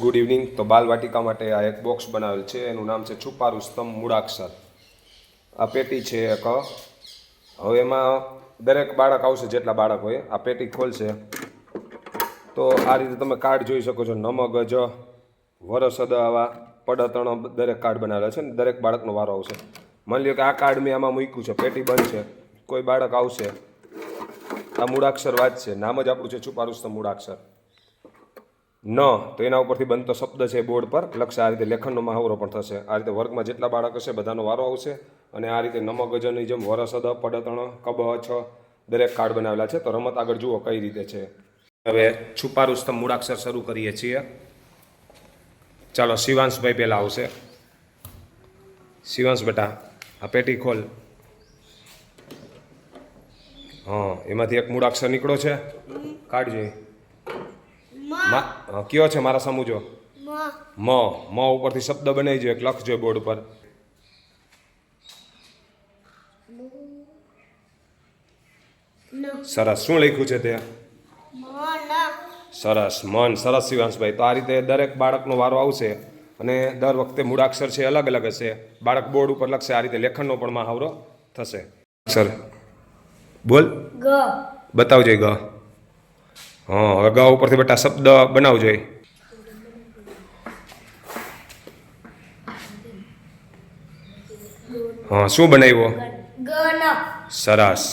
Good evening. તો બાલવાટિકા માટે આ એક બોક્સ બનાવેલ છે. એનું નામ છે છુપા રુસ્તમ મૂળાક્ષર. આ પેટી છે એક. હવે એમાં દરેક બાળક આવશે જેટલા બાળક હોય. આ પેટી ખોલશે. તો આ રીતે તમે કાર્ડ જોઈ શકો છો. નમ ગજ વરસદ આવા, પડતણ દરેક કાર્ડ બનાવેલા છે ને દરેક બાળકનો વારો આવશે. માની લ્યો કે આ કાર્ડ મેં આમાં મૂક્યું છે. પેટી બંધ છે. કોઈ બાળક આવશે. આ મૂળાક્ષર વાંચશે. નામ જ આપણું છે છુપા રુસ્તમ મૂળાક્ષર. ન તો એના ઉપરથી બનતો શબ્દ છે બોર્ડ પર લક્ષ આ રીતે લેખનનો મહાવરો પણ થશે. આ રીતે વર્ગમાં જેટલા બાળક હશે બધાનો વારો આવશે. અને આ રીતે નમગજની જેમ જેમ વરસદ પડતણ કબ છ દરેક કાર્ડ બનાવેલા છે. તો રમત આગળ જુઓ કઈ રીતે છે. હવે છુપા રુસ્તમ મૂળાક્ષર શરૂ કરીએ છીએ. ચાલો શિવાંશભાઈ પહેલાં આવશે. શિવાંશ બેટા આ પેટી ખોલ. હા એમાંથી એક મૂળાક્ષર નીકળો છે. અ, કયો છે મારા સમૂજો મ. મ. ઉપરથી શબ્દ બનાવી એક લખજો બોર્ડ ઉપર. સરસ. શું લખ્યું છે તે? સરસ. મન. સરસ શિવાંશભાઈ. તો આ રીતે દરેક બાળકનો વારો આવશે અને દર વખતે મૂળાક્ષર છે અલગ અલગ હશે. બાળક બોર્ડ ઉપર લખશે. આ રીતે લેખનનો પણ મહાવરો થશે. સર બોલ. ગ. બતાવજો ગ. હા હવે ગા ઉપરથી બેટા શબ્દ બનાવજો એ. હા શું બનાવ્યો? સરસ.